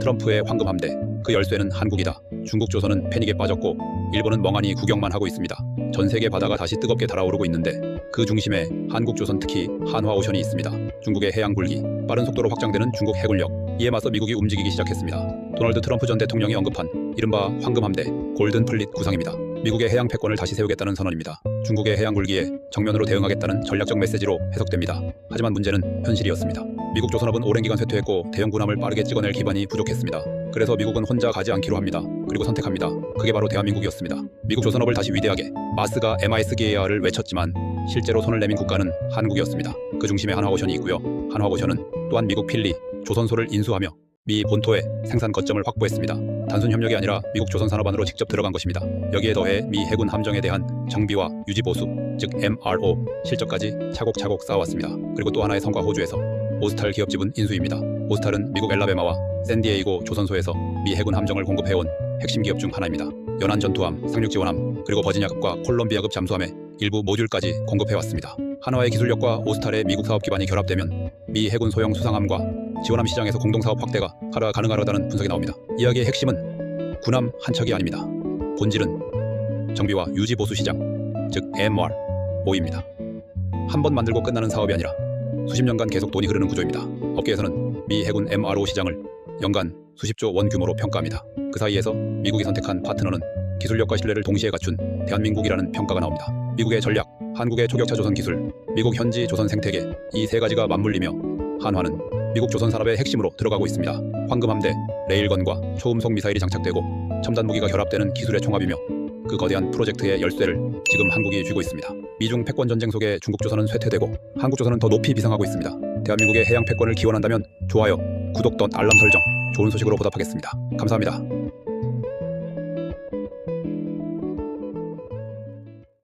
트럼프의 황금 함대. 그 열쇠는 한국이다. 중국 조선은 패닉에 빠졌고 일본은 멍하니 구경만 하고 있습니다. 전 세계 바다가 다시 뜨겁게 달아오르고 있는데 그 중심에 한국 조선 특히 한화 오션이 있습니다. 중국의 해양 굴기, 빠른 속도로 확장되는 중국 해군력. 이에 맞서 미국이 움직이기 시작했습니다. 도널드 트럼프 전 대통령이 언급한 이른바 황금 함대, 골든 플릿 구상입니다. 미국의 해양 패권을 다시 세우겠다는 선언입니다. 중국의 해양 굴기에 정면으로 대응하겠다는 전략적 메시지로 해석됩니다. 하지만 문제는 현실이었습니다. 미국 조선업은 오랜 기간 쇠퇴했고 대형 군함을 빠르게 찍어낼 기반이 부족했습니다. 그래서 미국은 혼자 가지 않기로 합니다. 그리고 선택합니다. 그게 바로 대한민국이었습니다. 미국 조선업을 다시 위대하게 마스가 MISGAR을 외쳤지만 실제로 손을 내민 국가는 한국이었습니다. 그 중심에 한화오션이 있고요. 한화오션은 또한 미국 필리, 조선소를 인수하며 미 본토에 생산 거점을 확보했습니다. 단순 협력이 아니라 미국 조선 산업 안으로 직접 들어간 것입니다. 여기에 더해 미 해군 함정에 대한 정비와 유지 보수, 즉 MRO 실적까지 차곡차곡 쌓아왔습니다. 그리고 또 하나의 성과 호주에서 오스탈 기업 지분 인수입니다. 오스탈은 미국 엘라베마와 샌디에이고 조선소에서 미 해군 함정을 공급해온 핵심 기업 중 하나입니다. 연안 전투함, 상륙 지원함, 그리고 버지니아급과 콜롬비아급 잠수함의 일부 모듈까지 공급해왔습니다. 한화의 기술력과 오스탈의 미국 사업 기반이 결합되면 미 해군 소형 수상함과 지원함 시장에서 공동사업 확대가 가능하다는 분석이 나옵니다. 이야기의 핵심은 군함 한 척이 아닙니다. 본질은 정비와 유지 보수 시장, 즉 MR5입니다. 한 번 만들고 끝나는 사업이 아니라 수십 년간 계속 돈이 흐르는 구조입니다. 업계에서는 미 해군 MRO 시장을 연간 수십조 원 규모로 평가합니다. 그 사이에서 미국이 선택한 파트너는 기술력과 신뢰를 동시에 갖춘 대한민국이라는 평가가 나옵니다. 미국의 전략, 한국의 초격차 조선 기술, 미국 현지 조선 생태계 이 세 가지가 맞물리며 한화는 미국 조선 산업의 핵심으로 들어가고 있습니다. 황금함대, 레일건과 초음속 미사일이 장착되고 첨단 무기가 결합되는 기술의 총합이며 그 거대한 프로젝트의 열쇠를 지금 한국이 쥐고 있습니다. 미중 패권 전쟁 속에 중국 조선은 쇠퇴되고 한국 조선은 더 높이 비상하고 있습니다. 대한민국의 해양 패권을 기원한다면 좋아요, 구독 덧 알람 설정, 좋은 소식으로 보답하겠습니다. 감사합니다.